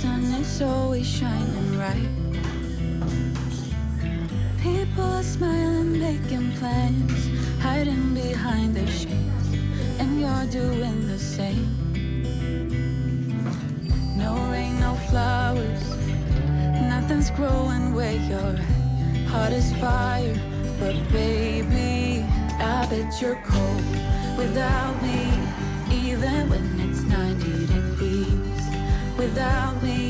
Sun is always shining bright. People are smiling, making plans, hiding behind their shades, and you're doing the same. No rain, no flowers, nothing's growing where you're at. Heart is fire, but baby, I bet you're cold without me, Without me,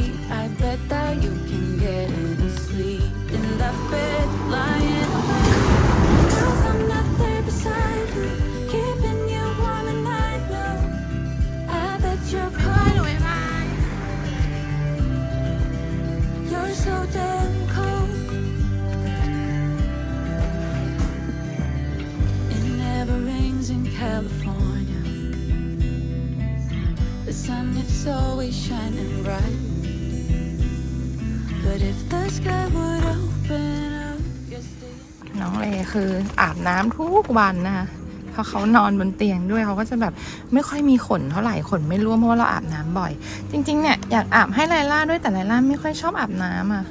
คืออาบน้ำทุกวันนะคะเพราะเขานอนบนเตียงด้วยเขาก็จะแบบไม่ค่อยมีขนเท่าไหร่ขนไม่ร่วงเพราะว่าเราอาบน้ำบ่อย จริง ๆ เนี่ยอยากอาบให้ไลล่าด้วยแต่ไลล่าไม่ค่อยชอบอาบน้ำอะ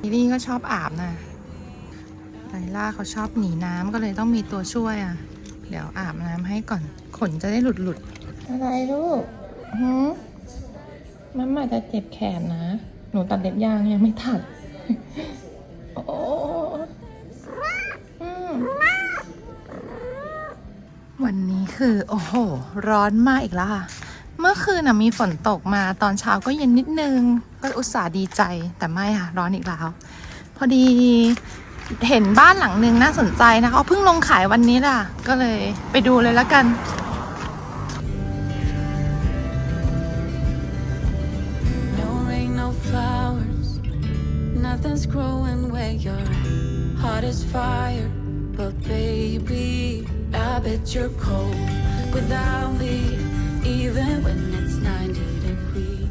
ลิลลี่ก็ชอบอาบนะไลล่าเขาชอบหนีน้ำก็เลยต้องมีตัวช่วยอะ เดี๋ยวอาบน้ำให้ก่อนขนจะได้หลุดหลุดๆอะไรลูกหืมมันมาจะเจ็บแขนนะ หนูตัดเล็บยางยังไม่ตัด โอ้อื วันนี้คือ โอ้โห ร้อนมากอีกแล้วค่ะ เมื่อคืนน่ะมีฝนตกมาตอนเช้าก็เย็นนิดนึง ก็อุตส่าห์ดีใจแต่ไม่ค่ะ ร้อนอีกแล้ว พอดีเห็นบ้านหลังหนึ่งน่าสนใจนะคะเขาเพิ่งลงขายวันนี้ล่ะ ก็เลยไปดูเลยแล้วกัน Heart is fire, but baby, I bet you're cold without me, even when it's 90 degrees.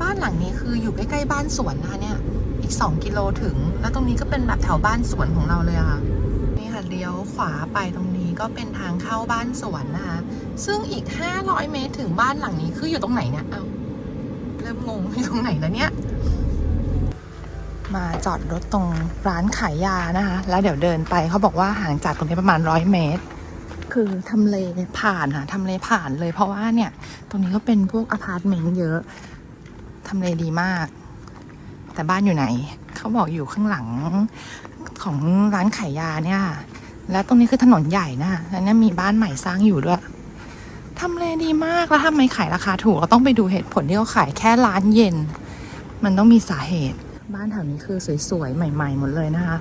บ้านหลังนี้คืออยู่ใกล้ๆบ้านสวนนะคะเนี่ย อีก 2 กิโลถึง แล้วตรงนี้ก็เป็นแบบแถวบ้านสวนของเราเลยอะค่ะ นี่ค่ะเลี้ยวขวาไปตรงนี้ก็เป็นทางเข้าบ้านสวนนะคะ ซึ่งอีก 500 เมตรถึงบ้านหลังนี้คืออยู่ตรงไหนเนี่ย เอาเริ่มงงอยู่ตรงไหนแล้วเนี่ย มาจอดรถตรงร้านขายยานะคะ แล้วเดี๋ยวเดินไปเขาบอกว่าห่างจากตรงนี้ประมาณร้อยเมตร คือทำเลผ่านค่ะทำเลผ่านเลยเพราะว่าเนี่ย ตรงนี้ก็เป็นพวกอพาร์ตเมนต์เยอะทำเลดีมาก แต่บ้านอยู่ไหน เขาบอกอยู่ข้างหลังของร้านขายยาเนี่ย แล้วตรงนี้คือถนนใหญ่นะแล้วเนี่ยมีบ้านใหม่สร้างอยู่ด้วยทำเลดีมากแล้วทำไมขายราคาถูกเราต้องไปดูเหตุผลที่เขาขายแค่ร้านเย็น มันต้องมีสาเหตุ บ้านแถวนี้คือสวยๆ ใหม่ ๆ หมดเลยนะคะ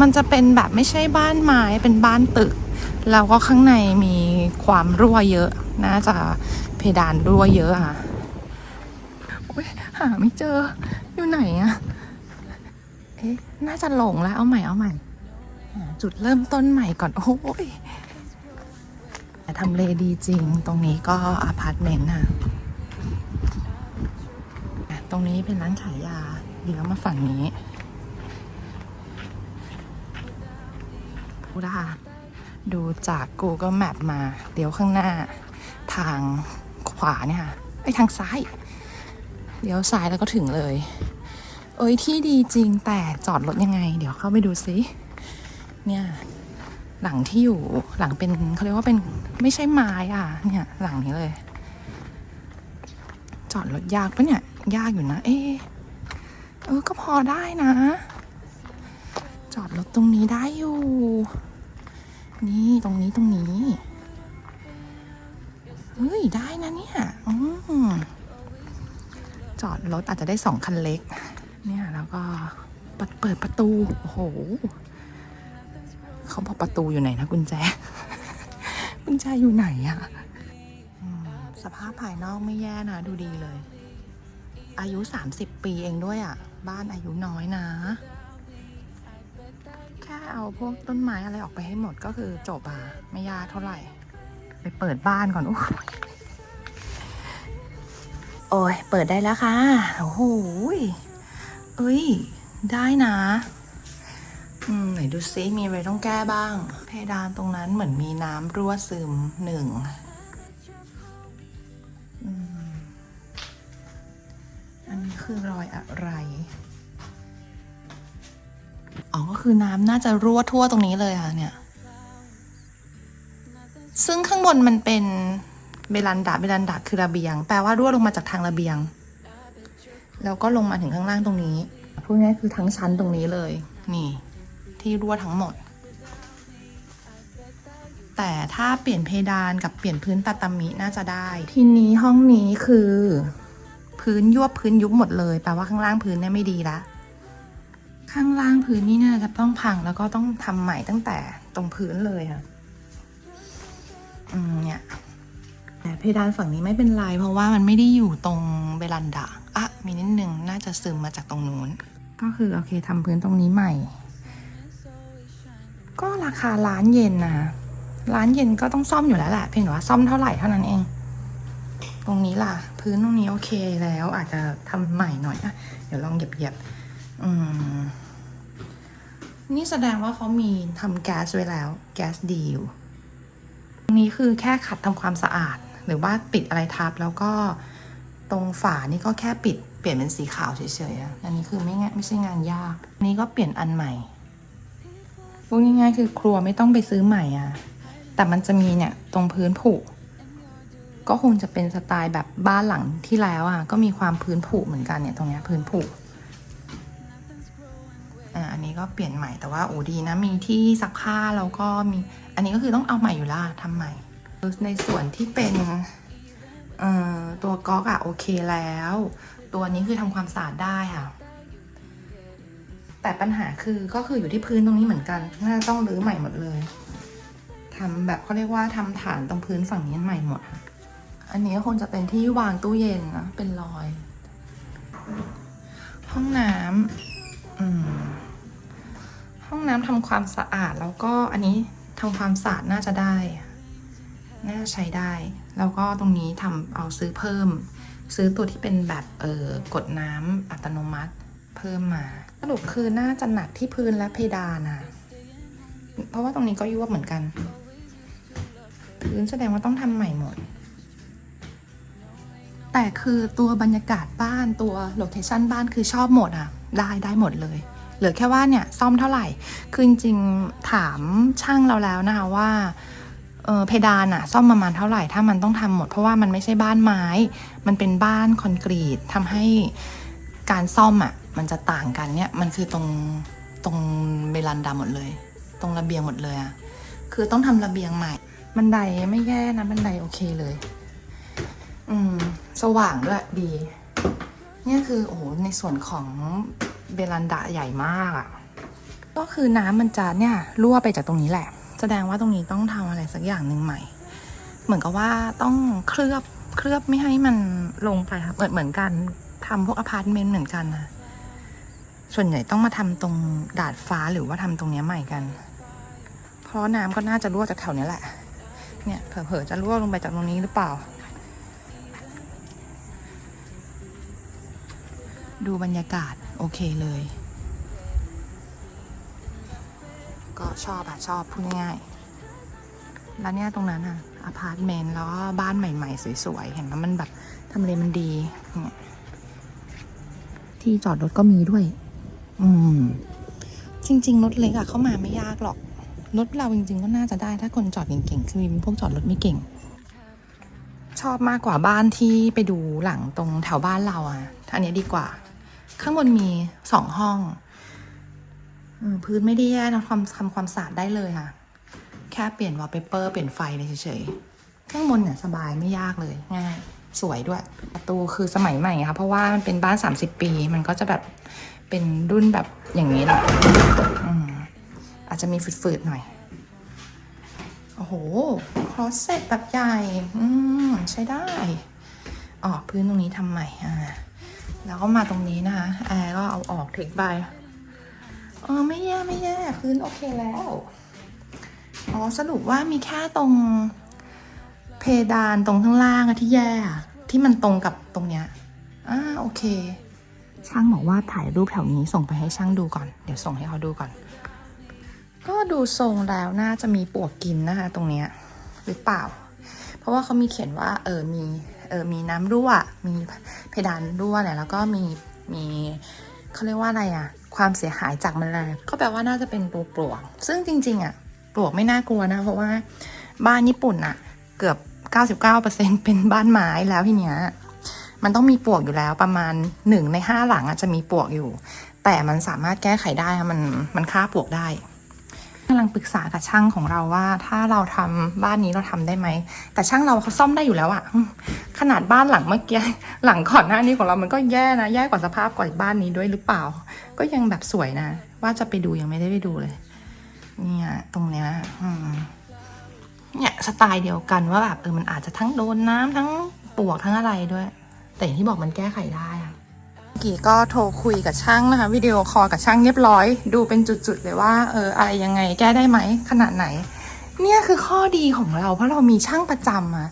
มันจะเป็นแบบไม่ใช่บ้านไม้เป็นบ้านตึก แล้วก็ข้างในมีความรั่วเยอะ น่าจะเพดานรั่วเยอะอะอุ๊ยหาไม่เจอ อยู่ไหนอะเอ๊ะ น่าจะหลงแล้วเอาใหม่เอาใหม่ จุดเริ่มต้นใหม่ก่อน โอ้ยทำเลดีจริง ตรงนี้ก็อพาร์ตเมนต์อะอะ ตรงนี้เป็นร้านขายยาเดี๋ยวมาฝั่งนี้ดูนะคะดูจาก Google Map มา เดี๋ยวข้างหน้าทางขวาเนี่ยค่ะไอทางซ้าย เดี๋ยวซ้ายแล้วก็ถึงเลย เอ้ยที่ดีจริงแต่จอดรถยังไง เดี๋ยวเข้าไปดูซิเนี่ยหลังที่อยู่หลังเป็นเขาเรียกว่าเป็นไม่ใช่ไม้อะเนี่ยหลังนี้เลย จอดรถยากปะเนี่ย ยากอยู่นะ เอเออ ก็พอได้นะ จอดรถตรงนี้ได้อยู่ นี่ตรงนี้ตรงนี้เฮ้ย ได้นะเนี่ยอจอดรถอาจจะได้สองคันเล็ก เนี่ยแล้วก็เปิดปประตู โอ้โห เขาบอกประตูอยู่ไหนนะกุญแจ กุญแจอยู่ไหนอะสภาพภายนอกไม่แย่นะ ดูดีเลย อายุ 30 ปีเองด้วยอะบ้านอายุน้อยนะ แค่เอาพวกต้นไม้อะไรออกไปให้หมดก็คือจบอะไม่ยากเท่าไหร่ ไปเปิดบ้านก่อน โอ้ยโอ้ยเปิดได้แล้วค่ะ โอ้โหเอ้ย ได้นะอืมไหนดูซิมีอะไรต้องแก้บ้าง เพดานตรงนั้นเหมือนมีน้ำรั่วซึมหนึ่ง คือรอยอะไร อ๋อ ก็คือน้ำน่าจะรั่วทั่วตรงนี้เลยค่ะเนี่ย ซึ่งข้างบนมันเป็นเบลันดาเบลันดาคือระเบียง แปลว่ารั่วลงมาจากทางระเบียง แล้วก็ลงมาถึงข้างล่างตรงนี้พูดง่ายคือทั้งชั้นตรงนี้เลย นี่ ที่รั่วทั้งหมด แต่ถ้าเปลี่ยนเพดานกับเปลี่ยนพื้นตาตามิน่าจะได้ ทีนี้ห้องนี้คือ พื้นยวบพื้นยุบหมดเลย แปลว่าข้างล่างพื้นเนี่ยไม่ดีละ ข้างล่างพื้นนี่น่าจะต้องพังแล้วก็ต้องทำใหม่ตั้งแต่ตรงพื้นเลยค่ะ อืมเนี่ยแต่เพดานฝั่งนี้ไม่เป็นไร เพราะว่ามันไม่ได้อยู่ตรงเบลันดาอะมีนิดนึงน่าจะซึมมาจากตรงนู้น ก็คือโอเคทำพื้นตรงนี้ใหม่ ก็ราคาล้านเยนนะร้านเย็นก็ต้องซ่อมอยู่แล้วแหละเพียงแต่ว่าซ่อมเท่าไหร่เท่านั้นเอง ตรงนี้ล่ะ พื้นตรงนี้โอเคแล้ว อาจจะทำใหม่หน่อยอะเดี๋ยวลองเหยียบๆอืมนี่แสดงว่าเขามีทำแก๊สไว้แล้ว แก๊สดีอยู่ตรงนี้คือแค่ขัดทำความสะอาด หรือว่าปิดอะไรทับแล้วก็ตรงฝานี่ก็แค่ปิดเปลี่ยนเป็นสีขาวเฉยๆ อันนี้คือไม่งไม่ใช่งานยากนนี้ก็เปลี่ยนอันใหม่พูดง่ายๆคือครัวไม่ต้องไปซื้อใหม่อะแต่มันจะมีเนี่ยตรงพื้นผุ ก็คงจะเป็นสไตล์แบบบ้านหลังที่แล้วอะก็มีความพื้นผุเหมือนกันเนี่ยตรงเนี้ยพื้นผุอ่าอันนี้ก็เปลี่ยนใหม่แต่ว่าโอ้ดีนะมีที่ซักผ้าแล้วก็มีอันนี้ก็คือต้องเอาใหม่อยู่ละทำใหม่ ในส่วนที่เป็นเอ่อตัวก๊อกอะโอเคแล้ว ตัวนี้คือทำความสะอาดได้ค่ะ แต่ปัญหาคือก็คืออยู่ที่พื้นตรงนี้เหมือนกันน่าจะต้องรื้อใหม่หมดเลยทำแบบเขาเรียกว่าทำฐานตรงพื้นฝั่งนี้ใหม่หมดค่ะ อันนี้ก็คงจะเป็นที่วางตู้เย็นนะ เป็นรอย ห้องน้ำอืมห้องน้ำทำความสะอาดแล้วก็อันนี้ทำความสะอาดน่าจะได้ น่าจะใช้ได้ แล้วก็ตรงนี้ทำเอาซื้อเพิ่ม ซื้อตัวที่เป็นแบบเออกดน้ำอัตโนมัติเพิ่มมาสรุปคือน่าจะหนักที่พื้นและเพดานอะเพราะว่าตรงนี้ก็ยวบเหมือนกัน พื้นแสดงว่าต้องทำใหม่หมด แต่คือตัวบรรยากาศบ้านตัวโลเคชันบ้านคือชอบหมดอะ ได้ได้หมดเลย เหลือแค่ว่าเนี่ยซ่อมเท่าไหร่ คือจริงๆถามช่างเราแล้วนะคะว่าเออเพดานอะซ่อมประมาณเท่าไหร่ถ้ามันต้องทำหมด เพราะว่ามันไม่ใช่บ้านไม้ มันเป็นบ้านคอนกรีตทำให้การซ่อมอะมันจะต่างกันเนี่ยมันคือตรงตรงเบลันดาหมดเลย ตรงระเบียงหมดเลยอะคือต้องทำระเบียงใหม่ บันไดไม่แย่นะบันไดโอเคเลย อืม สว่างด้วยดี เนี่ยคือโอ้โหในส่วนของเบลันดาใหญ่มากอะ่ะ ก็คือน้ำมันจะเนี่ยรั่วไปจากตรงนี้แหละ แสดงว่าตรงนี้ต้องทำอะไรสักอย่างหนึ่งใหม่ เหมือนกับว่าต้องเคลือบเคลือบไม่ให้มันลงไปค่ะเหมือนเหมือนกันทำพวกอพาร์ตเมนต์เหมือนกันนะส่วนใหญ่ต้องมาทำตรงดาดฟ้าหรือว่าทำตรงเนี้ยใหม่กัน เพราะน้ำก็น่าจะรั่วจากแถวนี้แหละ เนี่ยเผลอๆจะรั่วลงไปจากตรงนี้หรือเปล่า ดูบรรยากาศ โอเคเลย ก็ชอบอะชอบพูดง่ายๆแล้วเนี่ยตรงนั้นอะอพาร์ตเมนต์แล้วก็บ้านใหม่ ๆ สวยๆ เห็นไหมมันแบบทำเลมันดีเนี่ยที่จอดรถก็มีด้วย อืม จริง ๆ รถเล็กอะเข้ามาไม่ยากหรอก รถเราจริง ๆ ก็น่าจะได้ถ้าคนจอดเก่งๆ คือมีพวกจอดรถไม่เก่ง ชอบมากกว่าบ้านที่ไปดูหลังตรงแถวบ้านเราอะอันนี้ดีกว่า ข้างบนมีสองห้องอพื้นไม่ได้แย่นะความทำความสะอาดได้เลยค่ะ แค่เปลี่ยนวอลเปเปอร์เปลี่ยนไฟเลยเฉยๆข้างบนเนี่ยสบายไม่ยากเลยง่ายสวยด้วย ประตูคือสมัยใหม่ค่ะเพราะว่ามันเป็นบ้าน 30 ปี มันก็จะแบบเป็นรุ่นแบบอย่างนี้แหละอืมอาจจะมีฝืดๆหน่อย โอ้โหครอสเซ็ตแบบใหญ่ อืม ใช้ได้ออกพื้นตรงนี้ทำใหม่อ่า แล้วก็มาตรงนี้นะคะแอร์ก็เอาออกทิ้งไปเออไม่แย่ไม่แย่พื้นโอเคแล้ว อ๋อสรุปว่ามีแค่ตรงเพดานตรงข้างล่างอะที่แย่ที่มันตรงกับตรงเนี้ยอ่าโอเค ช่างบอกว่าถ่ายรูปแถวนี้ส่งไปให้ช่างดูก่อน เดี๋ยวส่งให้เขาดูก่อน ก็ดูทรงแล้วน่าจะมีปวกกินนะคะ ตรงเนี้ยหรือเปล่า เพราะว่าเขามีเขียนว่าเออมี เออมีน้ำรั่ว มีเพดานรั่วเนี่ยแล้วก็มีมีเขาเรียกว่าอะไรอะความเสียหายจากแมลงก็แปลว่าน่าจะเป็นตัวปลวก ซึ่งจริงๆอะปลวกไม่น่ากลัวนะ เพราะว่าบ้านญี่ปุ่นอะเกือบ 99%เป็นบ้านไม้แล้วทีเนี้ยมันต้องมีปลวกอยู่แล้วประมาณหนึ่งในห้าหลังอาจจะมีปลวกอยู่ แต่มันสามารถแก้ไขได้ค่ะมันมันฆ่าปลวกได้ กำลังปรึกษากับช่างของเราว่า ถ้าเราทำบ้านนี้เราทำได้ไหม แต่ช่างเราเขาซ่อมได้อยู่แล้วอะขนาดบ้านหลังเมื่อกี้หลังก่อนหน้านี้ของเรามันก็แย่นะแย่กว่าสภาพก่อนบ้านนี้ด้วยหรือเปล่า ก็ยังแบบสวยนะ ว่าจะไปดูยังไม่ได้ไปดูเลย เนี่ยตรงเนี้ยเนี่ยสไตล์เดียวกันว่าแบบเออมันอาจจะทั้งโดนน้ำทั้งปวกทั้งอะไรด้วย แต่อย่างที่บอกมันแก้ไขได้อะ กี้ก็โทรคุยกับช่างนะคะวิดีโอคอลกับช่างเรียบร้อย ดูเป็นจุดๆเลยว่าเอออะไรยังไงแก้ได้ไหมขนาดไหน เนี่ยคือข้อดีของเราเพราะเรามีช่างประจำอะ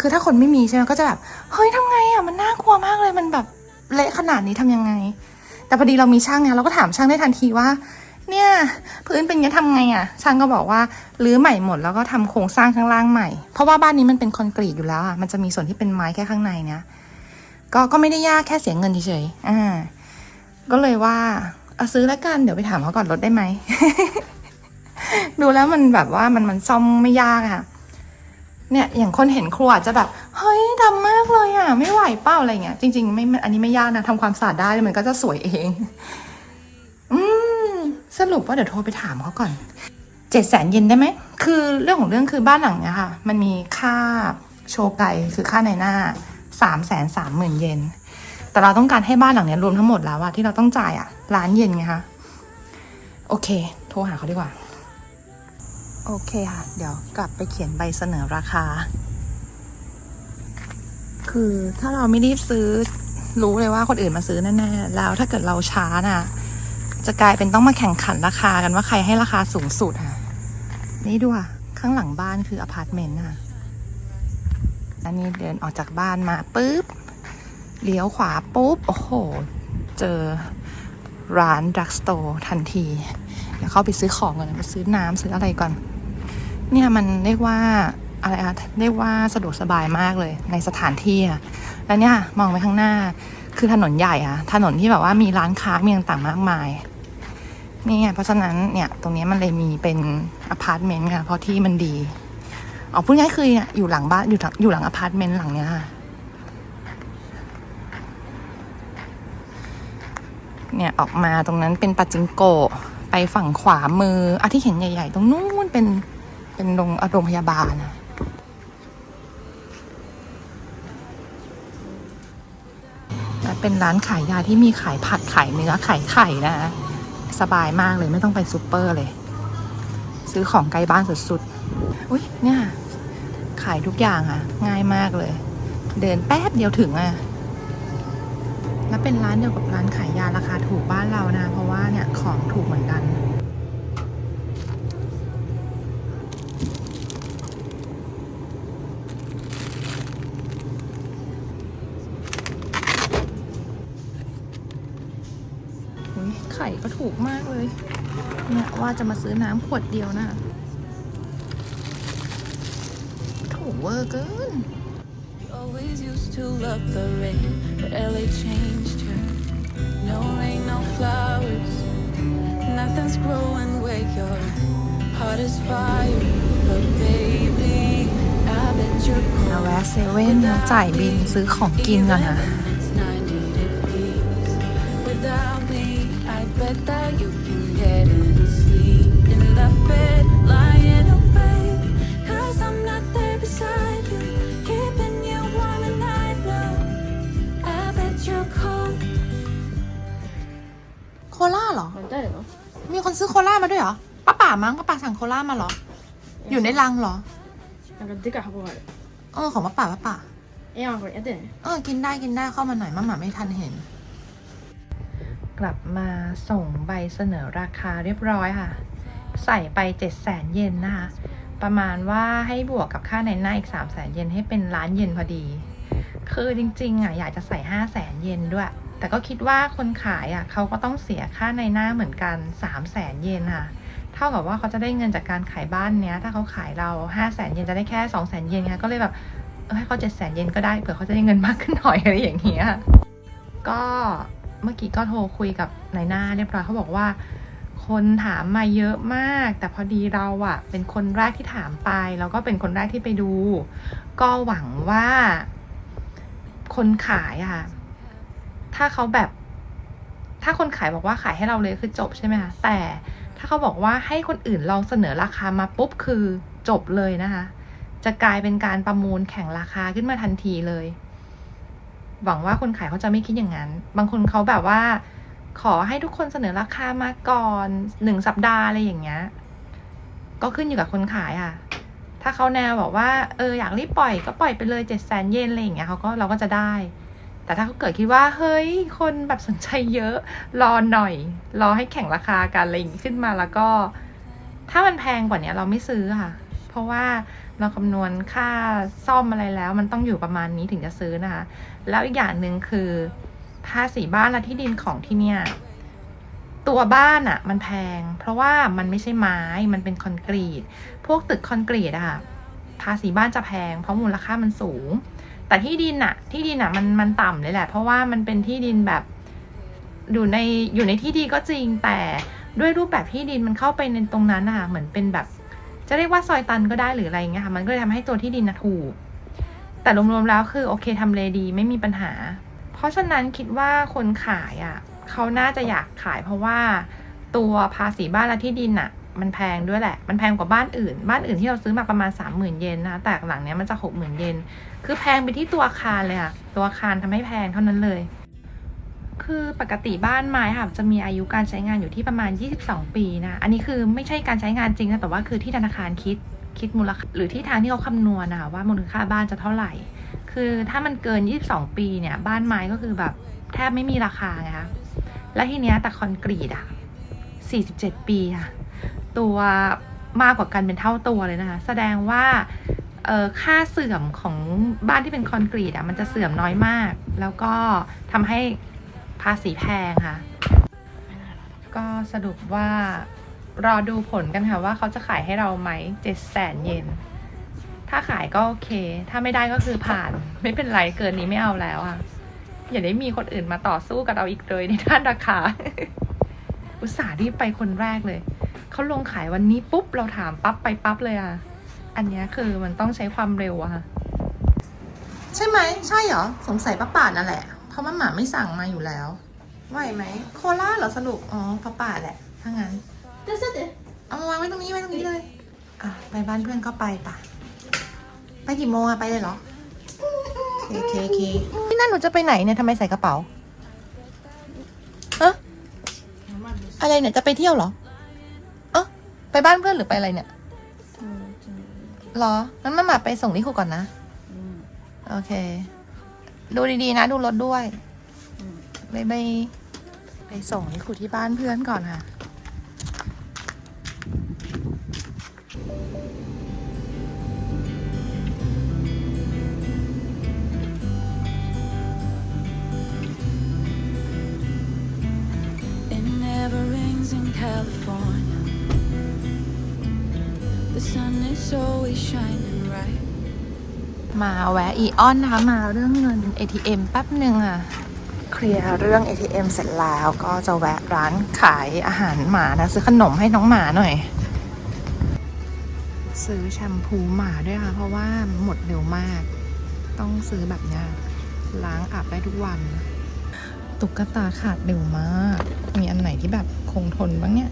คือถ้าคนไม่มีใช่ไหมก็จะแบบเฮ้ยทำไงอะมันน่ากลัวมากเลยมันแบบเละขนาดนี้ทำยังไง แต่พอดีเรามีช่างไงเราก็ถามช่างได้ทันทีว่า เนี่ยพื้นเป็นย่างทำไงอะ่ะช่างก็บอกว่ารื้อใหม่หมดแล้วก็ทำโครงสร้างข้างล่างใหม่เพราะว่าบ้านนี้มันเป็นคอนกรีตอยู่แล้วอะ่ะมันจะมีส่วนที่เป็นไม้แค่ข้างในเนี่ย ก็ก็ไม่ได้ยากแค่เสียเงินเฉยๆอ่า ก็เลยว่าเอาซื้อแล้วกันเดี๋ยวไปถามเขาก่อนลดได้ไหม ดูแล้วมันแบบว่ามันมันซ่อมไม่ยากอะเนี่ยอย่างคนเห็นครัวจะแบบ เฮ้ยดำมากเลยอะไม่ไหวเป้าอะไรเงี้ยจริงๆไม่อันนี้ไม่ยากนะทำความสะอาดได้มันก็จะสวยเอง อืมสรุปว่าเดี๋ยวโทรไปถามเขาก่อนเจ็ดแสนเยนได้ไหมคือเรื่องของเรื่องคือบ้านหลังเนี้ยค่ะ มันมีค่าโชว์ไกคือค่าในหน้า สามแสนสามหมื่นเยนแต่เราต้องการให้บ้านหลังนี้รวมทั้งหมดแล้วอะที่เราต้องจ่ายอะล้านเยนไงคะ โอเค โทรหาเขาดีกว่า โอเคค่ะ เดี๋ยวกลับไปเขียนใบเสนอราคา คือถ้าเราไม่รีบซื้อรู้เลยว่าคนอื่นมาซื้อแน่ๆแล้วถ้าเกิดเราช้าน่ะ จะกลายเป็นต้องมาแข่งขันราคากันว่าใครให้ราคาสูงสุดค่ะ นี่ดูอะ ข้างหลังบ้านคืออพาร์ตเมนต์ค่ะ อันนี้เดินออกจากบ้านมาปุ๊บเลี้ยวขวาปุ๊บ โอ้โห เจอร้านดักสโตร์ทันที เดี๋ยวเข้าไปซื้อของก่อนไปซื้อน้ำซื้ออะไรก่อน เนี่ยมันเรียกว่าอะไรอะเรียกว่าสะดวกสบายมากเลยในสถานที่อะแล้วเนี่ยมองไปข้างหน้าคือถนนใหญ่อะถนนที่แบบว่ามีร้านค้ามีต่างๆมากมายนี่ไงเพราะฉะนั้นเนี่ยตรงนี้มันเลยมีเป็นอพาร์ตเมนต์ค่ะเพราะที่มันดี อ๋อพูดง่ายคืออยู่หลังบ้านอยู่หลังอยู่หลังอพาร์ตเมนต์หลังเนี้ยค่ะ เนี่ยออกมาตรงนั้นเป็นปัจจิงโกไปฝั่งขวามืออะที่เห็นใหญ่ ๆ ตรงนู้นเป็นเป็นโรงโรงพยาบาลนะและเป็นร้านขายยาที่มีขายผักขายเนื้อขายไข่นะสบายมากเลยไม่ต้องไปซูเปอร์เลย ซื้อของใกล้บ้านสุดๆ อุ้ยเนี่ย ขายทุกอย่างอะ ง่ายมากเลย เดินแป๊บเดียวถึงอะ แล้วเป็นร้านเดียวกับร้านขายยาราคาถูกบ้านเรานะ เพราะว่าเนี่ยของถูกเหมือนกันไข่ก็ถูกมากเลย เนี่ยว่าจะมาซื้อน้ำขวดเดียวนะถู เวอร์เกิน We always used to love the rain, but LA changed her. No rain, no flowers. Nothing's growing where your heart is fire. But baby, I bet you're เอา cold. แวะเซเว่นมาจ่ายบินซื้อของกินก่อนนะ Even when it's 90 degrees. Without me, I bet that you can get any sleep in that bed, ได้เหรอมีคนซื้อโคลามาด้วยเหรอป้าป่ามั้งป้าป่าสั่งโคลามาเหรอ อยู่ในลังเหรออยากดิกะฮับอยเออของป้าป่าป้าป่าเออของเอเดนเออกินได้กินได้เข้ามาหน่อยมาหมาไม่ทันเห็น กลับมาส่งใบเสนอราคาเรียบร้อยค่ะ ใส่ไปเจ็ดแสนเยนนะคะประมาณว่าให้บวกกับค่าในหน้าอีกสามแสนเยนให้เป็นล้านเยนพอดี คือจริงๆอะอยากจะใส่ห้าแสนเยนด้วย แต่ก็คิดว่าคนขายอะเขาก็ต้องเสียค่าในหน้าเหมือนกันสามแสนเยนค่ะ เท่ากับว่าเขาจะได้เงินจากการขายบ้านเนี้ย ถ้าเขาขายเราห้าแสนเยนจะได้แค่สองแสนเยนค่ะก็เลยแบบให้เขาเจ็ดแสนเยนก็ได้เผื่อเขาจะได้เงินมากขึ้นหน่อยอะไรอย่างเงี้ย ก็เมื่อกี้ก็โทรคุยกับนายหน้าเรียบร้อยเขาบอกว่า คนถามมาเยอะมาก แต่พอดีเราอะเป็นคนแรกที่ถามไป แล้วก็เป็นคนแรกที่ไปดู ก็หวังว่าคนขายอะ ถ้าเขาแบบ ถ้าคนขายบอกว่าขายให้เราเลยคือจบใช่ไหมคะแต่ถ้าเขาบอกว่าให้คนอื่นลองเสนอราคามาปุ๊บคือจบเลยนะคะ จะกลายเป็นการประมูลแข่งราคาขึ้นมาทันทีเลย หวังว่าคนขายเขาจะไม่คิดอย่างนั้น บางคนเขาแบบว่า ขอให้ทุกคนเสนอราคามาก่อนหนึ่งสัปดาห์อะไรอย่างเงี้ย ก็ขึ้นอยู่กับคนขายอะถ้าเขาแนวบอกว่าเอออยากรีบปล่อยก็ปล่อยไปเลยเจ็ดแสนเยนอะไรอย่างเงี้ยเขาก็เราก็จะได้ แต่ถ้าเขาเกิดคิดว่าเฮ้ย คนแบบสนใจเยอะ รอหน่อย รอให้แข่งราคากันอะไรอย่างงี้ขึ้นมาแล้วก็ ถ้ามันแพงกว่านี้เราไม่ซื้อค่ะ เพราะว่าเราคำนวณค่าซ่อมอะไรแล้ว มันต้องอยู่ประมาณนี้ถึงจะซื้อนะคะ แล้วอีกอย่างหนึ่งคือภาษีบ้านและที่ดินของที่เนี่ย ตัวบ้านอะมันแพง เพราะว่ามันไม่ใช่ไม้มันเป็นคอนกรีต พวกตึกคอนกรีตอะค่ะภาษีบ้านจะแพง เพราะมูลค่ามันสูง แต่ที่ดินอะที่ดินอะมันมันต่ำเลยแหละ เพราะว่ามันเป็นที่ดินแบบอยู่ในอยู่ในที่ดีก็จริงแต่ด้วยรูปแบบที่ดินมันเข้าไปในตรงนั้นอะเหมือนเป็นแบบ จะเรียกว่าซอยตันก็ได้หรืออะไรอย่างเงี้ยค่ะมันก็เลยทำให้ตัวที่ดินนะถูก แต่รวมๆแล้วคือโอเคทำเลดีไม่มีปัญหา เพราะฉะนั้นคิดว่าคนขายอะ่ะเขาน่าจะอยากขายเพราะว่าตัวภาษีบ้านและที่ดินอะ่ะมันแพงด้วยแหละ มันแพงกว่าบ้านอื่น บ้านอื่นที่เราซื้อมาประมาณสามหมื่นเยนนะ แต่หลังเนี้ยมันจะหกหมื่นเยน คือแพงไปที่ตัวอาคารเลยค่ะ ตัวอาคารทำให้แพงเท่านั้นเลย คือปกติบ้านไม้ค่ะจะมีอายุการใช้งานอยู่ที่ประมาณ 22 ปีนะ อันนี้คือไม่ใช่การใช้งานจริงนะ แต่ว่าคือที่ธนาคารคิดคิดมูลค่าหรือที่ทางที่เขาคำนวณนะคะว่ามูลค่าบ้านจะเท่าไหร่ คือถ้ามันเกิน 22 ปีเนี่ย บ้านไม้ก็คือแบบแทบไม่มีราคาไงคะและทีเนี้ยแต่คอนกรีตอะ47 ปีค่ะ ตัวมากกว่ากันเป็นเท่าตัวเลยนะคะ แสดงว่า ค่าเสื่อมของบ้านที่เป็นคอนกรีตอะมันจะเสื่อมน้อยมาก แล้วก็ทำให้ภาษีแพงค่ะ ก็สรุปว่ารอดูผลกันค่ะว่าเขาจะขายให้เราไหมเจ็ดแสนเยนถ้าขายก็โอเค ถ้าไม่ได้ก็คือผ่าน ไม่เป็นไรเกินนี้ไม่เอาแล้วอะ อย่าได้มีคนอื่นมาต่อสู้กับเราอีกเลยในด้านราคา อุตส่าห์รีบไปคนแรกเลย เขาลงขายวันนี้ปุ๊บเราถามปั๊บไปปั๊บเลยอะ อันนี้คือมันต้องใช้ความเร็วอะค่ะ ใช่ไหม ใช่เหรอ สงสัยป้าป่านั่นแหละ เพราะมันหมาไม่สั่งมาอยู่แล้ว ไหวไหม โคล่าเหรอสรุป อ๋อป้าป่าแหละ ถ้างั้นเดี๋ยวดเอามาวางไว้ตรงนี้ไว้ตรงนี้เลย อะ ไปบ้านเพื่อนก็ไปป่ะ ไปกี่โมงอะไปเลยเหรอโอเคโอเคที่นั่นหนูจะไปไหนเนี่ยทำไมใส่กระเป๋าอะอะไรเนี่ยจะไปเที่ยวเหรอเออไปบ้านเพื่อนหรือไปอะไรเนี่ย หรองั้นมามาไปส่งนิคุก่อนนะ嗯โอเค ดูดีๆนะ ดูรถด้วย嗯，บายบายไปส่งนิคุที่บ้านเพื่อนก่อนค่ะ It never rains in California. มาแวะอีออนนะคะ มาเรื่องเงิน ATM แป๊บหนึ่งอะ เคลียร์เรื่อง ATM เสร็จแล้วก็จะแวะร้านขายอาหารหมานะซื้อขนมให้น้องหมาหน่อย ซื้อแชมพูหมาด้วยค่ะ เพราะว่าหมดเร็วมาก ต้องซื้อแบบนี้ล้างอาบได้ทุกวัน ตุ๊กตาขาดเร็วมาก มีอันไหนที่แบบคงทนบ้างเนี่ย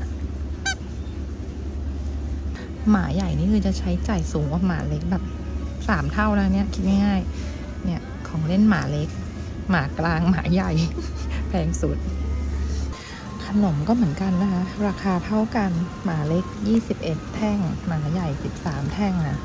หมาใหญ่นี่คือจะใช้จ่ายสูงกว่าหมาเล็กแบบสามเท่าแล้วเนี่ยคิดง่ายๆ เนี่ยของเล่นหมาเล็ก หมากลางหมาใหญ่ แพงสุด ขนมก็เหมือนกันนะคะ ราคาเท่ากันหมาเล็ก 21 แท่ง หมาใหญ่ 13 แท่งนะ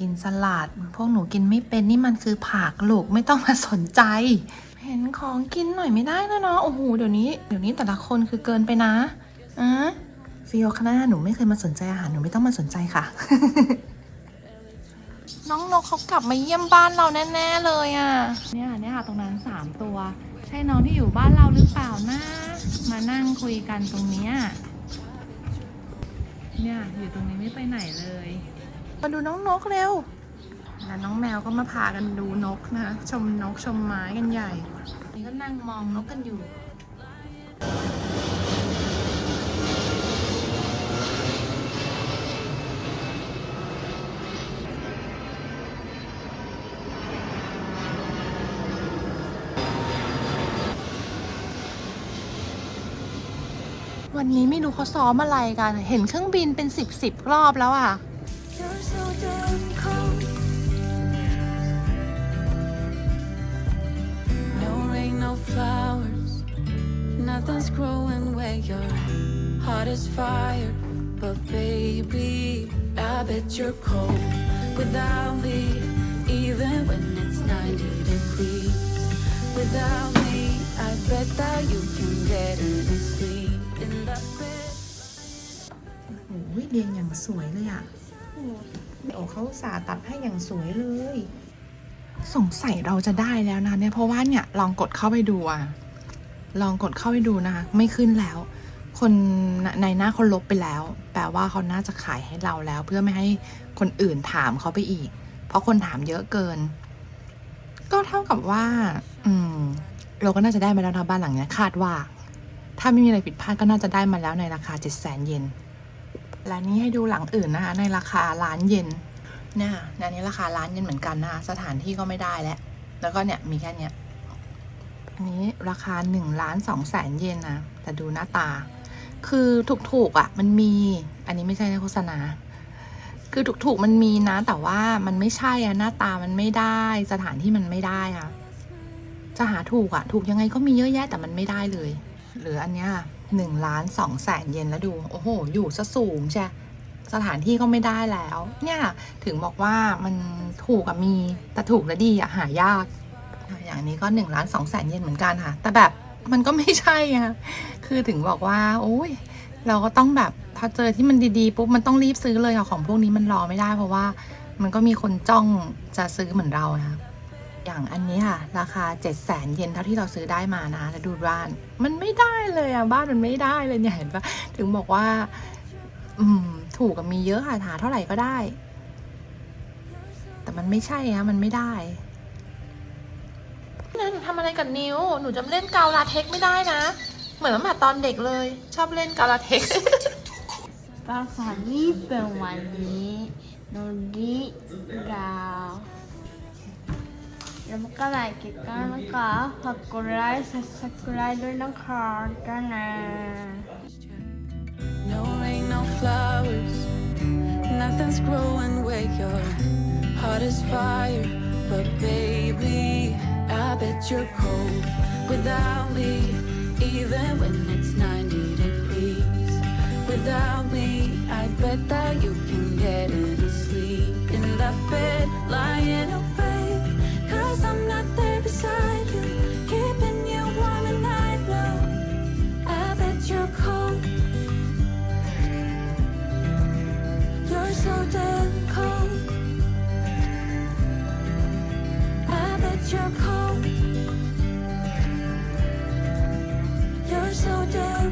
กินสลัด พวกหนูกินไม่เป็นนี่มันคือผักลูกไม่ต้องมาสนใจ เห็นของกินหน่อยไม่ได้นะเนาะโอ้โหเดี๋ยวนี้เดี๋ยวนี้แต่ละคนคือเกินไปนะอะฟิโอคณะหนูไม่เคยมาสนใจอาหารหนูไม่ต้องมาสนใจค่ะ น้องนกเขากลับมาเยี่ยมบ้านเราแน่ ๆ เลยอะ่ะเนี่ยเนี่ยค่ะตรงนั้นสามตัว ใช่น้องที่อยู่บ้านเราหรือเปล่านะมานั่งคุยกันตรงเนี้ยเนี่ยอยู่ตรงนี้ไม่ไปไหนเลย มาดูน้องนกเร็วแล้วน้องแมวก็มาพากันดูนกนะชมนกชมไม้กันใหญ่ นี่ก็นั่งมองนกกันอยู่วันนี้ไม่รู้เขาซ้อมอะไรกัน เห็นเครื่องบินเป็นสิบสิบรอบแล้วอะ เรียนอย่างสวยเลยอะ โอ้เขาสาห์ตัดให้อย่างสวยเลย สงสัยเราจะได้แล้วนะเนี่ยเพราะว่าเนี่ยลองกดเข้าไปดูอะลองกดเข้าไปดูนะคะไม่ขึ้นแล้ว คนในหน้าเขาลบไปแล้ว แปลว่าเขาน่าจะขายให้เราแล้ว เพื่อไม่ให้คนอื่นถามเขาไปอีก เพราะคนถามเยอะเกิน ก็เท่ากับว่า อืม เราก็น่าจะได้มาแล้วนะบ้านหลังนี้คาดว่า ถ้าไม่มีอะไรผิดพลาดก็น่าจะได้มาแล้วในราคา7 0 0 0 0 0เยน ร้านนี้ให้ดูหลังอื่นนะคะในราคาล้านเยนเนี่ยร้านนี้ราคาล้านเยนเหมือนกันนะคะสถานที่ก็ไม่ได้แล้ว แล้วก็เนี่ยมีแค่เนี้ยอันนี้ราคาหนึ่งล้านสองแสนเยนนะ แต่ดูหน้าตา คือถูกๆอะ มันมี อันนี้ไม่ใช่ในโฆษณา คือถูกๆมันมีนะ แต่ว่ามันไม่ใช่อะหน้าตามันไม่ได้ สถานที่มันไม่ได้อะจะหาถูกอะ ถูกยังไงก็มีเยอะแยะแต่มันไม่ได้เลย หรืออันเนี้ย หนึ่งล้านสองแสนเยนแล้วดู โอ้โห อยู่ซะสูงใช่สถานที่ก็ไม่ได้แล้ว เนี่ยถึงบอกว่ามันถูกอะมี แต่ถูกและดีอะหายาก อย่างนี้ก็หนึ่งล้านสองแสนเยนเหมือนกันค่ะ แต่แบบมันก็ไม่ใช่อะคือถึงบอกว่า โอ้ย เราก็ต้องแบบพอเจอที่มันดีๆปุ๊บมันต้องรีบซื้อเลยอะของพวกนี้มันรอไม่ได้ เพราะว่ามันก็มีคนจ้องจะซื้อเหมือนเรานะ อย่างอันนี้ค่ะ ราคา 7 0 0 0 0 0 เยนเท่าที่เราซื้อได้มานะแล้วดูบ้าน มันไม่ได้เลยอะ บ้านมันไม่ได้เลยเนี่ยเห็นปะถึงบอกว่า อืม ถูกกับมีเยอะค่ะหาเท่าไหร่ก็ได้ แต่มันไม่ใช่อะมันไม่ได้นะหนูทำอะไรกับนิ้ว หนูจะเล่นกาวลาเทคไม่ได้นะ เหมือนตั้งแต่ตอนเด็กเลย ชอบเล่นกาวลาเทคภาษาญี่ปุ่นวันนี้โนริดา วแล้วก็ไลค์กันนะคะฝากกดไลค์ subscribe ด้วยนะคะกันนะ No rain, no flowers. Nothing's growing where your heart is fire. But baby, I bet you're cold without me. Even when it's 90 degrees. Without me, I bet that you can get any sleep in that bed, lying keeping you warm at night. No, I bet you're cold. You're so damn cold. I bet you're cold.